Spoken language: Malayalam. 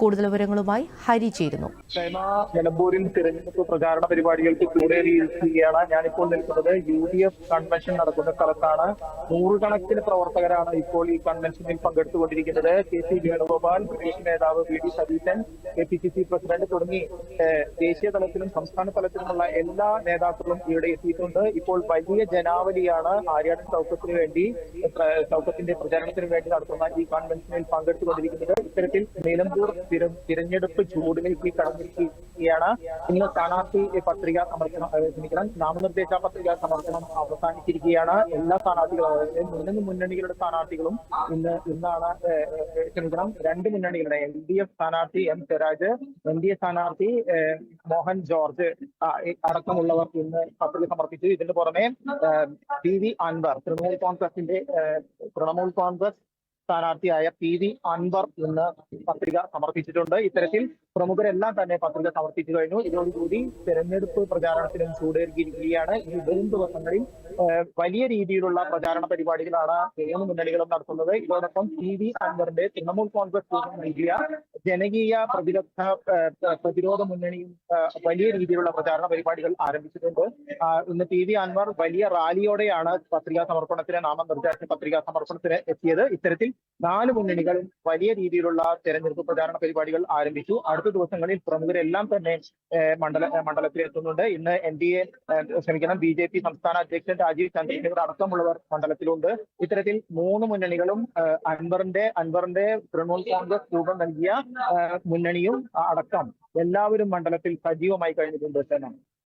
കൂടുതൽ വിവരങ്ങളുമായി ഹരി ചേരുന്നു. നിലമ്പൂരിൽ തിരഞ്ഞെടുപ്പ് പ്രചാരണ പരിപാടികൾക്ക് കൂടെ ഇരിക്കുകയാണ് ഞാനിപ്പോൾ നിൽക്കുന്നത് യു ഡി എഫ് കൺവെൻഷൻ നടക്കുന്ന സ്ഥലത്താണ്. നൂറുകണക്കിന് പ്രവർത്തകരാണ് ഇപ്പോൾ ഈ കൺവെൻഷനിൽ പങ്കെടുത്തുകൊണ്ടിരിക്കുന്നത്. കെ സി വേണുഗോപാൽ ബ്രിട്ടീഷ് നേതാവ് V D Satheesan K P C C president തുടങ്ങി ദേശീയ തലത്തിലും സംസ്ഥാന തലത്തിലുമുള്ള എല്ലാ നേതാക്കളും ഇവിടെ എത്തിയിട്ടുണ്ട്. ഇപ്പോൾ വലിയ ജനാവലിയാണ് ആര്യാടൻ ചൗക്കത്തിന് വേണ്ടി സൗഖ്യത്തിന്റെ പ്രചാരണത്തിന് വേണ്ടി നടത്തുന്ന ഈ കൺവെൻഷനിൽ പങ്കെടുത്തുകൊണ്ടിരിക്കുന്നത്. ഇത്തരത്തിൽ നിലമ്പൂർ തിരഞ്ഞെടുപ്പ് ചൂടിലേക്ക് കടന്നിരിക്കുകയാണ്. ഇന്ന് സ്ഥാനാർത്ഥി പത്രിക സമർപ്പണം ക്ഷമിക്കണം നാമനിർദ്ദേശ പത്രിക സമർപ്പണം അവസാനിച്ചിരിക്കുകയാണ്. എല്ലാ സ്ഥാനാർത്ഥികളും മൂന്ന് മുന്നണികളുടെ സ്ഥാനാർത്ഥികളും ഇന്ന് ഇന്നാണ് ക്ഷമിക്കണം രണ്ട് മുന്നണികളുടെ എൽ ഡി എഫ് സ്ഥാനാർത്ഥി M Swaraj N D A സ്ഥാനാർത്ഥി മോഹൻ ജോർജ് അടക്കമുള്ളവർ ഇന്ന് പത്രിക സമർപ്പിച്ചു. ഇതിന് പുറമെ പി വി അൻവർ തൃണമൂൽ കോൺഗ്രസിന്റെ തൃണമൂൽ കോൺഗ്രസ് സ്ഥാനാർത്ഥിയായ പി വി അൻവർ ഇന്ന് പത്രിക സമർപ്പിച്ചിട്ടുണ്ട്. ഇത്തരത്തിൽ പ്രമുഖരെല്ലാം തന്നെ പത്രിക സമർപ്പിച്ചു കഴിഞ്ഞു. ഇതോടുകൂടി തെരഞ്ഞെടുപ്പ് പ്രചാരണത്തിനും ചൂടേറിയിരിക്കുകയാണ്. ഈ വരും ദിവസങ്ങളിൽ വലിയ രീതിയിലുള്ള പ്രചാരണ പരിപാടികളാണ് മൂന്ന് മുന്നണികളും നടത്തുന്നത്. ഇതോടൊപ്പം പി വി അൻവറിന്റെ തൃണമൂൽ കോൺഗ്രസ് നൽകിയ ജനകീയ പ്രതിരോധ പ്രതിരോധ മുന്നണിയും വലിയ രീതിയിലുള്ള പ്രചാരണ പരിപാടികൾ ആരംഭിച്ചിട്ടുണ്ട്. ഇന്ന് പി വി അൻവർ വലിയ റാലിയോടെയാണ് പത്രികാ സമർപ്പണത്തിന് നാമനിർദ്ദേശ പത്രികാ സമർപ്പണത്തിന് എത്തിയത്. ഇത്തരത്തിൽ നാല് മുന്നണികൾ വലിയ രീതിയിലുള്ള തെരഞ്ഞെടുപ്പ് പ്രചാരണ പരിപാടികൾ ആരംഭിച്ചു. അടുത്ത ദിവസങ്ങളിൽ പ്രമുഖരെല്ലാം തന്നെ മണ്ഡല മണ്ഡലത്തിൽ എത്തുന്നുണ്ട് ഇന്ന് എൻ ഡി എ ക്ഷമിക്കണം ബി ജെ പി സംസ്ഥാന അധ്യക്ഷൻ രാജീവ് ചന്ദ്രശേഖർ അടക്കമുള്ളവർ മണ്ഡലത്തിലുണ്ട്. ഇത്തരത്തിൽ മൂന്ന് മുന്നണികളും അൻവറിന്റെ അൻവറിന്റെ തൃണമൂൽ കോൺഗ്രസ് രൂപം നൽകിയ മുന്നണിയും അടക്കം എല്ലാവരും മണ്ഡലത്തിൽ സജീവമായി കഴിഞ്ഞിട്ടുണ്ട് സേന